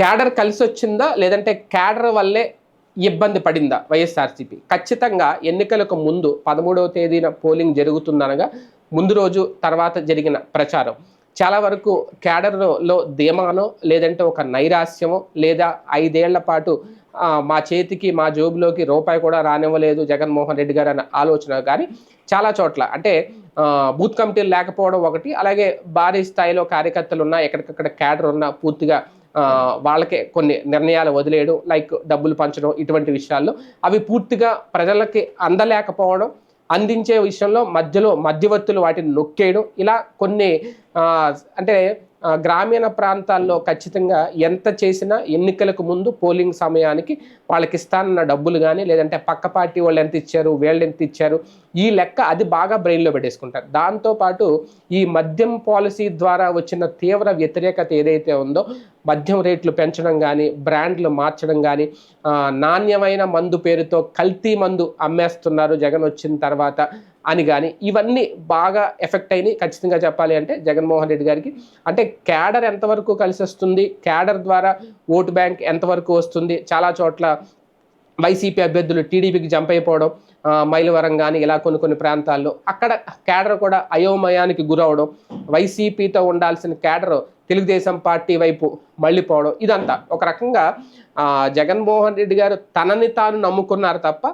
Cadre కలిసి వచ్చిందా లేదంటే క్యాడర్ వల్లే ఇబ్బంది పడిందా వైఎస్ఆర్సీపీ? ఖచ్చితంగా ఎన్నికలకు ముందు పదమూడవ తేదీన పోలింగ్ జరుగుతుందనగా ముందు రోజు తర్వాత జరిగిన ప్రచారం. చాలా వరకు క్యాడర్లో ధీమానో లేదంటే ఒక నైరాస్యమో లేదా ఐదేళ్ళ పాటు మా చేతికి మా జోబులోకి రూపాయి కూడా రానివ్వలేదు జగన్మోహన్ రెడ్డి గారు అన్న ఆలోచన. కానీ చాలా చోట్ల అంటే బూత్ కమిటీలు లేకపోవడం ఒకటి అలాగే భారీ స్థాయిలో కార్యకర్తలు ఉన్నా ఎక్కడికక్కడ క్యాడర్ ఉన్నా పూర్తిగా వాళ్ళకే కొన్ని నిర్ణయాలు వదిలేయడం లైక్ డబ్బులు పంచడం ఇటువంటి విషయాల్లో అవి పూర్తిగా ప్రజలకి అందలేకపోవడం అందించే విషయంలో మధ్యలో మధ్యవర్తులు వాటిని నొక్కేయడం ఇలా కొన్ని అంటే గ్రామీణ ప్రాంతాల్లో ఖచ్చితంగా ఎంత చేసినా ఎన్నికలకు ముందు పోలింగ్ సమయానికి వాళ్ళకి ఇస్తానన్న డబ్బులు కానీ లేదంటే పక్క పార్టీ వాళ్ళు ఎంత ఇచ్చారు వీళ్ళు ఎంత ఇచ్చారు ఈ లెక్క అది బాగా బ్రెయిన్లో పెట్టేసుకుంటారు. దాంతోపాటు ఈ మద్యం పాలసీ ద్వారా వచ్చిన తీవ్ర వ్యతిరేకత ఏదైతే ఉందో మద్యం రేట్లు పెంచడం కానీ బ్రాండ్లు మార్చడం కానీ నాణ్యమైన మందు పేరుతో కల్తీ మందు అమ్మేస్తున్నారు జగన్ వచ్చిన తర్వాత అని కానీ ఇవన్నీ బాగా ఎఫెక్ట్ అయినాయి. ఖచ్చితంగా చెప్పాలి అంటే జగన్మోహన్ రెడ్డి గారికి. అంటే క్యాడర్ ఎంతవరకు కలిసి వస్తుంది క్యాడర్ ద్వారా ఓటు బ్యాంక్ ఎంతవరకు వస్తుంది? చాలా చోట్ల వైసీపీ అభ్యర్థులు టీడీపీకి జంప్ అయిపోవడం మైలవరం కానీ ఇలా కొన్ని కొన్ని ప్రాంతాల్లో అక్కడ క్యాడర్ కూడా అయోమయానికి గురవడం వైసీపీతో ఉండాల్సిన క్యాడర్ తెలుగుదేశం పార్టీ వైపు మళ్ళీపోవడం ఇదంతా. ఒక రకంగా జగన్మోహన్ రెడ్డి గారు తనని తాను నమ్ముకున్నారు తప్ప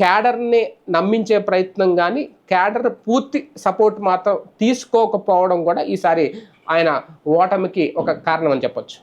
క్యాడర్ని నమ్మించే ప్రయత్నం కానీ క్యాడర్ పూర్తి సపోర్ట్ మాత్రం తీసుకోకపోవడం కూడా ఈసారి ఆయన ఓటమికి ఒక కారణం అని చెప్పొచ్చు.